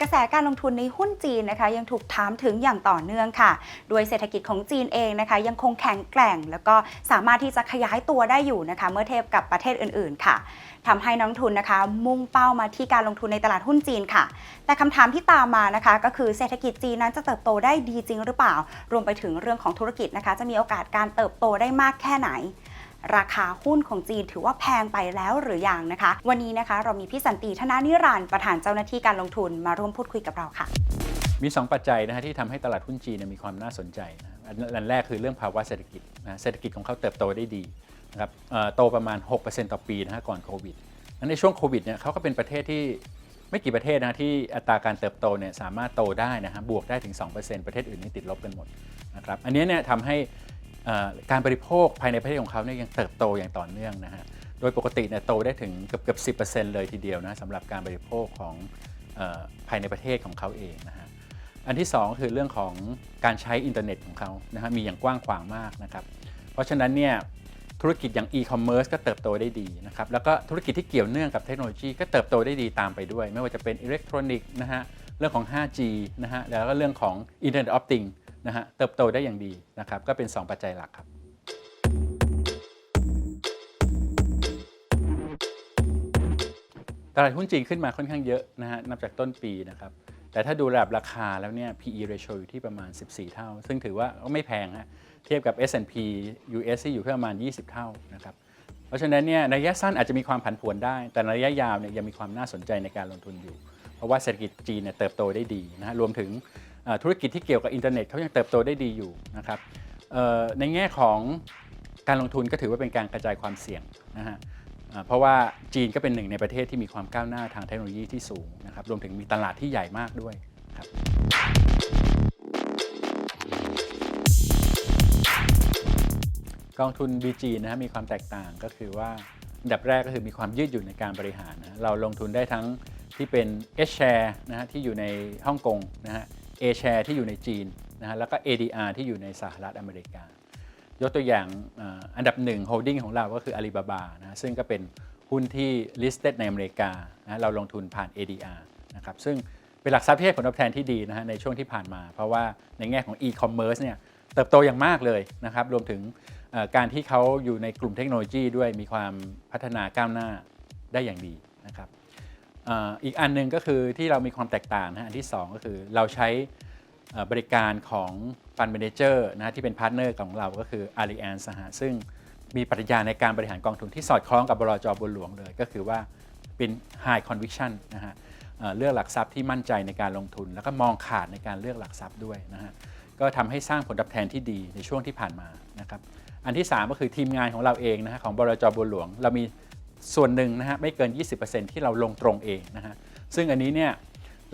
กระแสการลงทุนในหุ้นจีนนะคะ ยังถูกถามถึงอย่างต่อเนื่องค่ะ โดยเศรษฐกิจของจีนเองนะคะ ยังคงแข็งแกร่ง แล้วก็สามารถที่จะขยายตัวได้อยู่นะคะ เมื่อเทียบกับประเทศอื่น ๆ ค่ะทำให้นักทุนนะคะ มุ่งเป้ามาที่การลงทุนในตลาดหุ้นจีนค่ะ แต่คำถามที่ตามมานะคะ ก็คือเศรษฐกิจจีนนั้นจะเติบโตได้ดีจริงหรือเปล่า รวมไปถึงเรื่องของธุรกิจนะคะ จะมีโอกาสการเติบโตได้มากแค่ไหน ราคาหุ้นของจีนถือว่าแพงไปแล้วหรือยังนะคะ วันนี้นะคะเรามีพี่สันติธนานิรันดร์ประธานเจ้าหน้าที่การลงทุนมาร่วมพูดคุยกับเราค่ะ มี 2 ปัจจัยนะฮะที่ทำให้ตลาดหุ้นจีนมีความน่าสนใจนะอันแรกคือเรื่องภาวะเศรษฐกิจนะเศรษฐกิจของเขาเติบโตได้ดีนะครับโตประมาณ 6%ต่อปีนะฮะก่อนโควิดในช่วงโควิดเนี่ยเขาก็เป็นประเทศที่ไม่กี่ประเทศนะที่อัตราการเติบโตเนี่ยสามารถโตได้นะฮะบวกได้ถึง 2%ประเทศอื่นนี่ติดลบกันหมดนะครับอันนี้เนี่ยทำให้ การบริโภคภายในประเทศของเขาเนี่ยยังเติบโตอย่างต่อเนื่องนะฮะ โดยปกติเนี่ยโตได้ถึงเกือบเกือบ10%เลยทีเดียวนะสำหรับการบริโภคของออภายในประเทศของเขาเองนะฮะ อันที่ 2 คือเรื่องของการใช้อินเทอร์เน็ตของเขานะฮะมีอย่างกว้างขวางมากนะครับ เพราะฉะนั้นเนี่ยธุรกิจอย่าง e-commerce ก็เติบโตได้ดีนะครับ แล้วก็ธุรกิจที่เกี่ยวเนื่องกับเทคโนโลยีก็เติบโตได้ดีตามไปด้วย ไม่ว่าจะเป็นอิเล็กทรอนิกส์นะฮะ เรื่องของ 5G นะฮะ แล้วก็เรื่องของ Internet of Things นะฮะเติบโตได้อย่างดีนะครับก็เป็น 2 ปัจจัยหลักครับตลาดหุ้นจีนขึ้นมาค่อนข้างเยอะนะฮะนับจากต้นปีนะครับแต่ถ้าดูระดับราคาแล้วเนี่ย PE ratio อยู่ที่ประมาณ 14 เท่า ซึ่งถือว่าก็ไม่แพงฮะเทียบกับ S&P US ที่อยู่ที่ประมาณ 20 เท่านะครับเพราะฉะนั้นเนี่ยในระยะสั้นอาจจะมีความผันผวนได้ แต่ในระยะยาวเนี่ยยังมีความน่าสนใจในการลงทุนอยู่ เพราะว่าเศรษฐกิจจีนเนี่ยเติบโตได้ดีนะฮะรวมถึง ธุรกิจที่เกี่ยวกับอินเทอร์เน็ตเขายังเติบโตได้ดีอยู่นะครับในแง่ของการลงทุนก็ถือว่าเป็นการกระจายความเสี่ยงนะฮะเพราะว่าจีนก็เป็นหนึ่งในประเทศที่มีความก้าวหน้าทางเทคโนโลยีที่สูงนะครับรวมถึงมีตลาดที่ใหญ่มากด้วยครับกองทุน BG นะฮะมีความแตกต่างก็คือว่าอันดับแรกก็คือมีความยืดหยุ่นในการบริหารนะเราลงทุนได้ทั้งที่เป็น H share นะฮะที่อยู่ในฮ่องกงนะฮะ A share ที่อยู่ในจีนนะฮะแล้วก็ ADR ที่อยู่ในสหรัฐอเมริกา ยกตัวอย่างอันดับหนึ่งโฮลดิ้งของเราก็คือ Alibaba นะซึ่งก็เป็นหุ้นที่ listed ในอเมริกานะเราลงทุนผ่าน ADR นะครับซึ่งเป็นหลักทรัพย์ที่ให้ผลตอบแทนที่ดีนะฮะในช่วงที่ผ่านมา เพราะว่าในแง่ของ e-commerce เนี่ยเติบโตอย่างมากเลยนะครับรวมถึงการที่เขาอยู่ในกลุ่มเทคโนโลยีด้วยมีความพัฒนาก้าวหน้าได้อย่างดีนะครับ อีกอันหนึ่งก็คือที่เรามีความแตกต่างนะฮะอันที่สองก็คือเราใช้บริการของฟันเมนเจอร์นะฮะที่เป็นพาร์ทเนอร์ของเราก็คือ a l l i a n c e นะฮะซึ่งมีปรัชญาในการบริหารกองทุนที่สอดคล้องกับบลจบนหลวงเลย ก็คือว่าเป็น high conviction นะฮะเเลือกหลักทรัพย์ที่มั่นใจในการลงทุน แล้วก็มองขาดในการเลือกหลักทรัพย์ด้วยนะฮะก็ทำให้สร้างผลตอบแทนที่ดีในช่วงที่ผ่านมานะครับอันที่ 3 ก็คือทีมงานของเราเองนะฮะของบลจบนหลวง เรามี ส่วนหนึ่งนะฮะไม่เกิน 20%ที่เราลงตรงเองนะฮะซึ่งอันนี้เนี่ย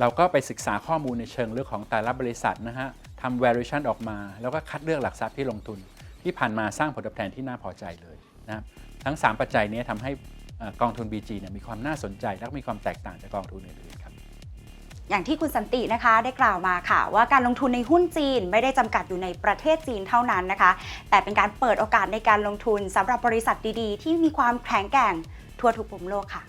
เราก็ไปศึกษาข้อมูลในเชิงเรื่องของแต่ละบริษัทนะฮะทำ valuation ออกมา แล้วก็คัดเลือกหลักทรัพย์ที่ลงทุน ที่ผ่านมาสร้างผลตอบแทนที่น่าพอใจเลยนะครับทั้ง 3 ปัจจัยนี้ทำให้กองทุน BG เนี่ยมีความน่าสนใจ และมีความแตกต่างจากกองทุนอื่นๆครับอย่างที่คุณสันตินะคะได้กล่าวมาค่ะ ว่าการลงทุนในหุ้นจีนไม่ได้จำกัดอยู่ในประเทศจีนเท่านั้นนะคะ แต่เป็นการเปิดโอกาสในการลงทุนสำหรับบริษัทดีๆ ที่มีความแข็งแกร่ง ทั่วทุกมุมโลกค่ะ